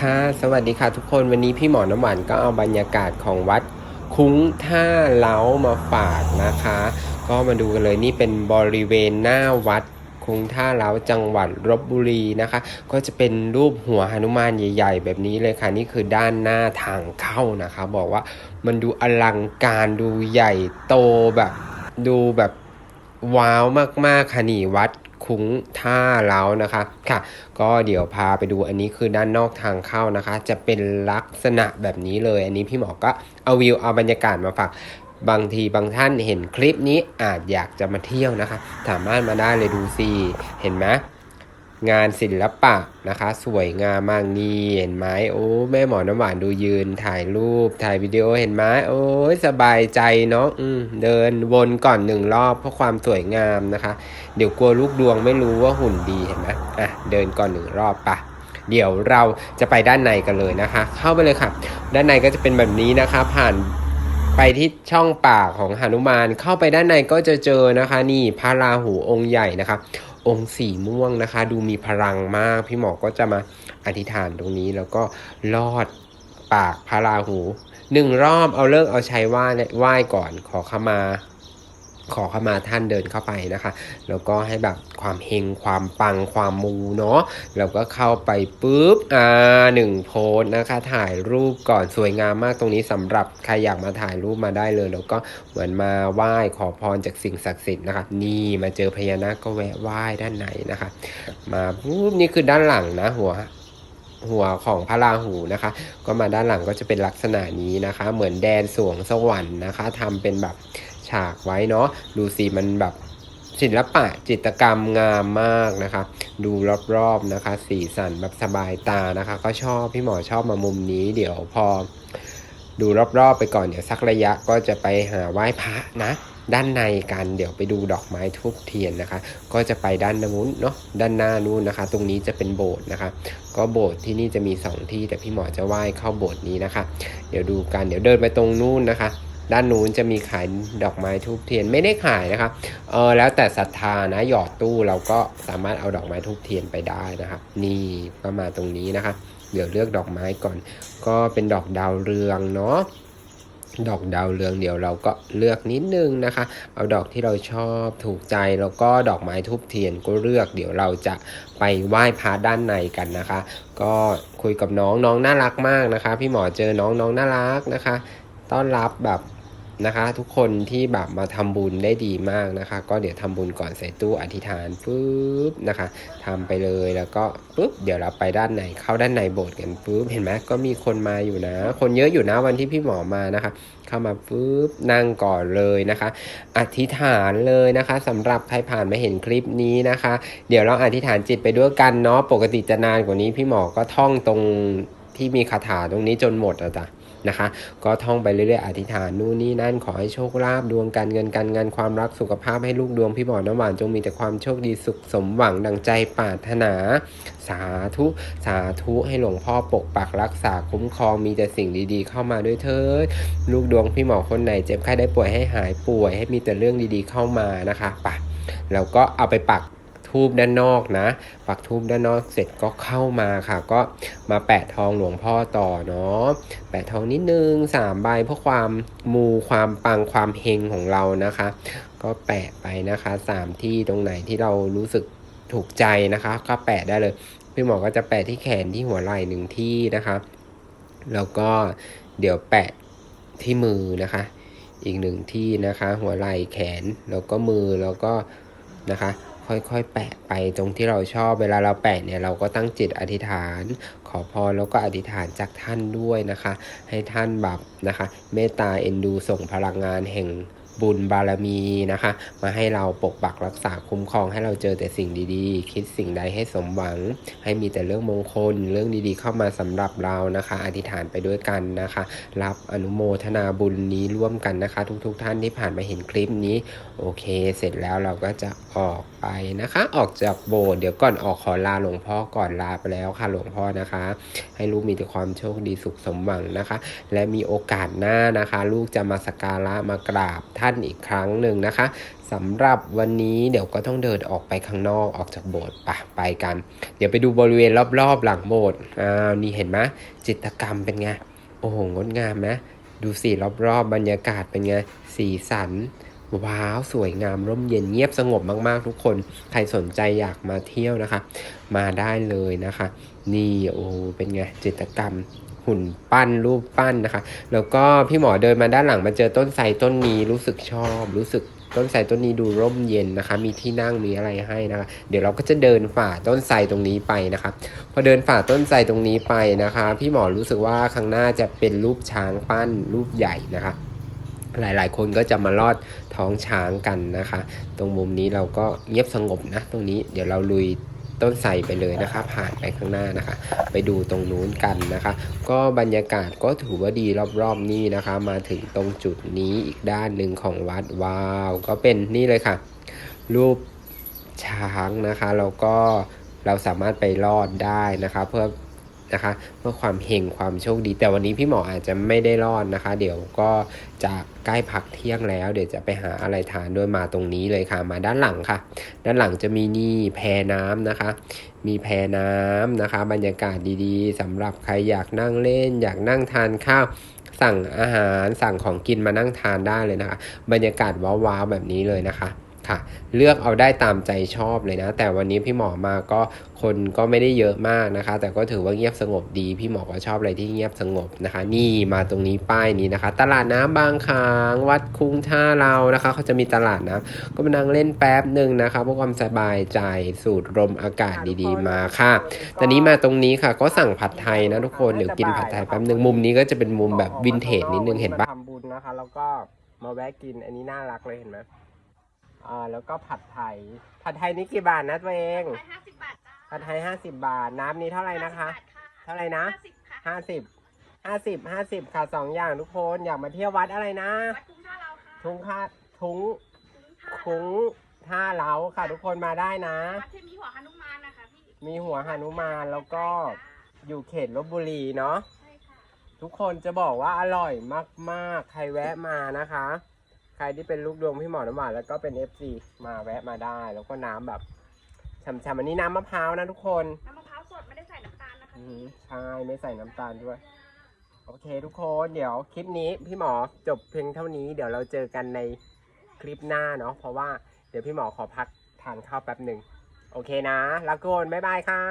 ค่ะสวัสดีค่ะทุกคนวันนี้พี่หมอน้ำหวานก็เอาบรรยากาศของวัดคุ้งท่าเล้ามาฝากนะคะ ก็มาดูกันเลยนี่เป็นบริเวณหน้าวัดคุ้งท่าเล้าจังหวัดลบบุรีนะคะ ก็จะเป็นรูปหัวหนุมานใหญ่ ๆ แบบนี้เลยค่ะ นี่คือด้านหน้าทางเข้านะคะ บอกว่ามันดูอลังการดูใหญ่โตแบบดูแบบว้าวมากๆค่ะนี่วัด คุ้งท่าเล้านะคะค่ะ ก็เดี๋ยวพาไปดูอันนี้คือด้านนอกทางเข้านะคะ จะเป็นลักษณะแบบนี้เลย อันนี้พี่หมอก็เอาวิวเอาบรรยากาศมาฝากบางทีบางท่านเห็นคลิปนี้อาจอยากจะมาเที่ยวนะคะ สามารถมาได้เลยดูสิเห็นไหม งานศิลปะนะคะ สวยงามมากนี่เห็นไหมโอ้แม่หมอน้ำหวานดูยืนถ่ายรูปถ่ายวิดีโอเห็นไหมโอ้ยสบายใจเนาะอืมเดินวนก่อนหนึ่งรอบเพราะความสวยงามนะคะ เดี๋ยวกลัวลูกดวงไม่รู้ว่าหุ่นดีเห็นไหมอะเดินก่อนหนึ่งรอบปะเดี๋ยวเราจะไปด้านในกันเลยนะคะ เข้าไปเลยค่ะ ด้านในก็จะเป็นแบบนี้นะคะ ผ่านไปที่ช่องปากของหนุมานเข้าไปด้านในก็จะเจอนะคะ นี่พระราหูองค์ใหญ่นะคะ องค์สีม่วงนะคะ ดูมีพลังมาก พี่หมอก็จะมาอธิษฐานตรงนี้แล้วก็ลอดปากพระราหูหนึ่งรอบเอาเลิกเอาใช้ไหว้ไหว้ก่อนขอขมา ขอเข้ามาท่านเดินเข้าไปนะคะ แล้วก็ให้แบบความเฮงความปังความมูเนาะแล้วก็เข้าไปปุ๊บอ่าหนึ่งโพสนะคะ ถ่ายรูปก่อนสวยงามมากตรงนี้สำหรับใครอยากมาถ่ายรูปมาได้เลย แล้วก็เหมือนมาไหว้ขอพรจากสิ่งศักดิ์สิทธิ์นะคะ นี่มาเจอพญานาคก็แวะไหว้ด้านในนะคะ มาปุ๊บนี่คือด้านหลังนะหัวหัวของพระราหูนะคะ ก็มาด้านหลังก็จะเป็นลักษณะนี้นะคะ เหมือนแดนสวงสวรรค์นะคะทำเป็นแบบ ฉากไว้เนาะดูสิมันแบบศิลปะจิตรกรรมงามมากนะคะ ดูรอบๆนะคะ สีสันแบบสบายตานะคะ ก็ชอบพี่หมอชอบมามุมนี้ เดี๋ยวพอ ดูรอบๆไปก่อนเดี๋ยวสักระยะก็จะไปหาไหว้พระนะ ด้านในกันเดี๋ยวไปดูดอกไม้ทูบเทียนนะคะ ก็จะไปด้านนู้นเนาะด้านหน้านู้นนะคะ ตรงนี้จะเป็นโบสถ์นะคะ ก็โบสถ์ที่นี่จะมีสองที่แต่พี่หมอจะไหว้เข้าโบสถ์นี้นะคะ เดี๋ยวดูกันเดี๋ยวเดินไปตรงนู้นนะคะ ด้านนู้นจะมีขายดอกไม้ทูบเทียนไม่ได้ขายนะคะเออแล้วแต่ศรัทธานะหยอดตู้เราก็สามารถเอาดอกไม้ทูบเทียนไปได้นะครับ นี่ก็มาตรงนี้นะคะ เดี๋ยวเลือกดอกไม้ก่อน ก็เป็นดอกดาวเรืองเนาะดอกดาวเรืองเดี๋ยวเราก็เลือกนิดนึงนะคะ เอาดอกที่เราชอบถูกใจแล้วก็ดอกไม้ทูบเทียนก็เลือก เดี๋ยวเราจะไปไหว้พระด้านในกันนะคะ ก็คุยกับน้องน้องน่ารักมากนะคะ พี่หมอเจอน้องน้องน่ารักนะคะ ต้อนรับแบบ นะคะ ทุกคนที่แบบมาทำบุญได้ดีมากนะคะ ก็เดี๋ยวทำบุญก่อนใส่ตู้อธิษฐานปุ๊บนะคะทำไปเลยแล้วก็ปุ๊บเดี๋ยวเราไปด้านในเข้าด้านในโบสถ์กันปุ๊บเห็นไหมก็มีคนมาอยู่นะ คนเยอะอยู่นะวันที่พี่หมอมานะคะ เข้ามาปุ๊บนั่งก่อนเลยนะคะ อธิษฐานเลยนะคะสำหรับใครผ่านมาเห็นคลิปนี้นะคะ เดี๋ยวเราอธิษฐานจิตไปด้วยกันเนาะปกติจะนานกว่านี้พี่หมอก็ท่องตรงที่มีคาถาตรงนี้จนหมดอะจ้ะ นะคะ ก็ท่องไปเรื่อยๆอธิษฐานนู่นนี่นั่นขอให้โชคลาภดวงการเงินการงานความรักสุขภาพให้ลูกดวงพี่หมอน้ำหวานจงมีแต่ความโชคดีสุขสมหวังดังใจปรารถนา สาธุสาธุให้หลวงพ่อปกปักรักษาคุ้มครองมีแต่สิ่งดีๆ เข้ามาด้วยเถิดลูกดวงพี่หมอคนไหนเจ็บไข้ได้ป่วยให้หายป่วย ให้มีแต่เรื่องดีๆเข้ามานะคะปะแล้วก็เอาไปปัก ทูบด้านนอกนะ ปักทูบด้านนอกเสร็จก็เข้ามาค่ะ ก็มาแปะทองหลวงพ่อต่อเนาะแปะทองนิดนึงสามใบเพื่อความมูความปังความเฮงของเรานะคะ ก็แปะไปนะคะสามที่ตรงไหนที่เรารู้สึกถูกใจนะคะ ก็แปะได้เลยพี่หมอก็จะแปะที่แขนที่หัวไหล่หนึ่งที่นะคะ แล้วก็เดี๋ยวแปะที่มือนะคะ อีกหนึ่งที่นะคะ หัวไหล่แขนแล้วก็มือแล้วก็นะคะ ค่อยๆ แปะไปตรงที่เราชอบ เวลาเราแปะเนี่ยเราก็ตั้งจิตอธิษฐานขอพรแล้วก็อธิษฐานจากท่านด้วยนะคะ ให้ท่านแบบนะคะเมตตาเอ็นดูส่งพลังงานแห่งบุญบารมีนะคะ มาให้เราปกปักรักษาคุ้มครองให้เราเจอแต่สิ่งดีๆ คิดสิ่งใดให้สมหวัง ให้มีแต่เรื่องมงคล เรื่องดีๆ เข้ามาสำหรับเรานะคะ อธิษฐานไปด้วยกันนะคะ รับอนุโมทนาบุญนี้ร่วมกันนะคะ ทุกๆทท่านที่ผ่านมาเห็นคลิปนี้ โอเค เสร็จแล้วเราก็จะออกไปนะคะ ออกจากโบสถ์เดี๋ยวก่อนออกขอลาหลวงพ่อก่อนลาไปแล้วค่ะหลวงพ่อนะคะให้ลูกมีแต่ความโชคดีสุขสมหวังนะคะ และมีโอกาสหน้านะคะ ลูกจะมาสักการะมากราบท่านอีกครั้งหนึ่งนะคะสำหรับวันนี้เดี๋ยวก็ต้องเดินออกไปข้างนอกออกจากโบสถ์ปะไปกัน เดี๋ยวไปดูบริเวณรอบๆ หลังโบสถ์อ้าวนี่เห็นไหมจิตกรรมเป็นไง โอ้โหงดงามนะ ดูสิรอบๆบรรยากาศเป็นไง สีสัน ว้าวสวยงามร่มเย็นเงียบสงบมากๆ ทุกคน ใครสนใจอยากมาเที่ยวนะคะ มาได้เลยนะคะ นี่โอ้เป็นไงจิตรกรรมหุ่นปั้นรูปปั้นนะคะ แล้วก็พี่หมอเดินมาด้านหลังมาเจอต้นไทรต้นนี้รู้สึกชอบ รู้สึกต้นไทรต้นนี้ดูร่มเย็นนะคะ มีที่นั่งมีอะไรให้นะคะ เดี๋ยวเราก็จะเดินฝ่าต้นไทรตรงนี้ไปนะคะพอเดินฝ่าต้นไทรตรงนี้ไปนะคะ พี่หมอรู้สึกว่าข้างหน้าจะเป็นรูปช้างปั้นรูปใหญ่นะคะ หลายๆ คนก็จะมาลอดท้องช้างกันนะคะ ตรงมุมนี้เราก็เงียบสงบนะ ตรงนี้เดี๋ยวเราลุยต้นไทรไปเลยนะคะ ผ่านไปข้างหน้านะคะ ไปดูตรงนู้นกันนะคะ ก็บรรยากาศก็ถือว่าดีรอบๆนี้นะคะ มาถึงตรงจุดนี้อีกด้านหนึ่งของวัดว้าว ก็เป็นนี่เลยค่ะ รูปช้างนะคะแล้วก็เราสามารถไปรอดได้นะคะ เพื่อ นะคะ เพื่อความเฮงความโชคดี แต่วันนี้พี่หมออาจจะไม่ได้รอดนะคะ เดี๋ยวก็จะใกล้พักเที่ยงแล้ว เดี๋ยวจะไปหาอะไรทานด้วยมาตรงนี้เลยค่ะ มาด้านหลังค่ะ ด้านหลังจะมีนี่แพน้ำนะคะ มีแพน้ำนะคะ บรรยากาศดีๆสำหรับใครอยากนั่งเล่น อยากนั่งทานข้าวสั่งอาหารสั่งของกินมานั่งทานได้เลยนะคะ บรรยากาศว้าวๆแบบนี้เลยนะคะ ค่ะ เลือกเอาได้ตามใจชอบเลยนะ แต่วันนี้พี่หมอมาก็คนก็ไม่ได้เยอะมากนะคะ แต่ก็ถือว่าเงียบสงบดีพี่หมอก็ชอบอะไรที่เงียบสงบนะคะ นี่มาตรงนี้ป้ายนี้นะคะ ตลาดน้ำบางคางวัดคุ้งท่าเรานะคะเขาจะมีตลาดน้ำก็มานั่งเล่นแป๊บหนึ่งนะคะเพื่อความสบายใจสูดลมอากาศดีๆ มาค่ะตอนนี้มาตรงนี้ค่ะ ก็สั่งผัดไทยนะทุกคนเดี๋ยวกินผัดไทยแป๊บหนึ่งมุมนี้ก็จะเป็นมุมแบบวินเทจนิดนึงเห็นปะทำบุญนะคะแล้วก็มาแวะกินอันนี้น่ารักเลยเห็นไหม อ่าแล้วก็ผัดไทย ผัดไทยนี้กี่บาทนะตัวเองร้อยห้าสิบบาทจ้าผัดไทยห้าสิบบาท น้ำนี้เท่าไหร่นะคะ เท่าไหร่นะ ห้าสิบค่ะห้าสิบห้าสิบห้าสิบค่ะสองอย่างทุกคนอยากมาเที่ยววัดอะไรนะ วัดทุ่งท่าเราค่ะทุงค่าทุงทุ่งท่าคุ้งท่าเล้าค่ะ ทุกคนมาได้นะ วัดที่มีหัวหนุมานนะคะพี่มีหัวหานุมานแล้วก็อยู่เขตลบบุรีเนาะ ใช่ค่ะทุกคนจะบอกว่าอร่อยมาก ๆ ใครแวะมานะคะ ใครที่เป็นลูกดวงพี่หมอน้ำหวานแล้วก็เป็น FC มาแวะมาได้ แล้วก็น้ำแบบฉ่ำๆอันนี้น้ำมะพร้าวนะทุกคนน้ำมะพร้าวสดไม่ได้ใส่น้ำตาลนะคะอืพี่มใช่ไม่ใส่น้ำตาลด้วย โอเคทุกคนเดี๋ยวคลิปนี้พี่หมอจบเพียงเท่านี้ เดี๋ยวเราเจอกันในคลิปหน้าเนาะเพราะว่าเดี๋ยวพี่หมอขอพักทานข้าวแป๊บหนึ่งโอเคนะ แล้วกคนบ๊ายบายค่ะ